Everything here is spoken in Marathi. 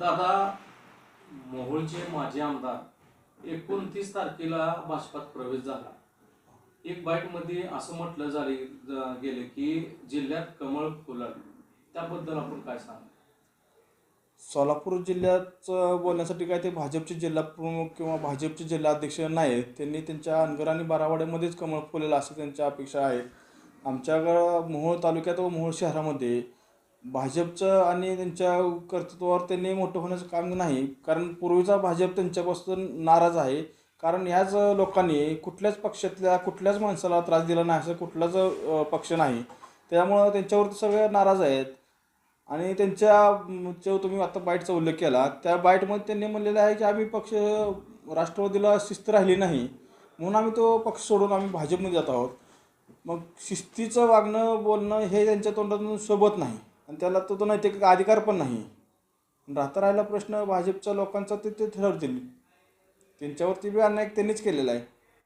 दादा मोहोळचे माजी आमदार एकोणतीस तारखेला भाजपात प्रवेश झाला. एक बाईटमध्ये असं म्हटलं झाले गेले की जिल्ह्यात कमळ फुलल त्याबद्दल आपण काय सांग? सोलापूर जिल्ह्यात बोलण्यासाठी काय ते भाजपचे जिल्हा प्रमुख किंवा भाजपचे जिल्हाध्यक्ष नाहीत. त्यांनी त्यांच्या अनगर आणि बारावाड्यामध्येच कमळ फुलेलं असं त्यांच्या अपेक्षा आहेत. आमच्याकडं मोहोळ तालुक्यात व मोहोळ शहरामध्ये भाजपचं आणि त्यांच्या कर्तृत्वावर त्यांनी मोठं होण्याचं काम नाही. कारण पूर्वीचा भाजप त्यांच्यापासून नाराज आहे. कारण याच लोकांनी कुठल्याच पक्षातल्या कुठल्याच माणसाला त्रास दिला नाही असं कुठलाच पक्ष नाही. त्यामुळं त्यांच्यावरती सगळे नाराज आहेत. आणि त्यांच्या जो तुम्ही आता बाईटचा उल्लेख केला त्या बाईटमध्ये त्यांनी म्हणलेलं आहे की आम्ही पक्ष राष्ट्रवादीला शिस्त राहिली नाही. म्हणून आम्ही तो पक्ष सोडून आम्ही भाजपमध्ये जात आहोत. मग शिस्तीचं वागणं बोलणं हे त्यांच्या तोंडातून सोबत नाही. आणि त्याला तो तो नैतिक अधिकार पण नाही. राहता राहिला प्रश्न भाजपच्या लोकांचा ते ते ठरवतील त्यांच्यावरती बी अन्याय त्यांनीच केलेला आहे.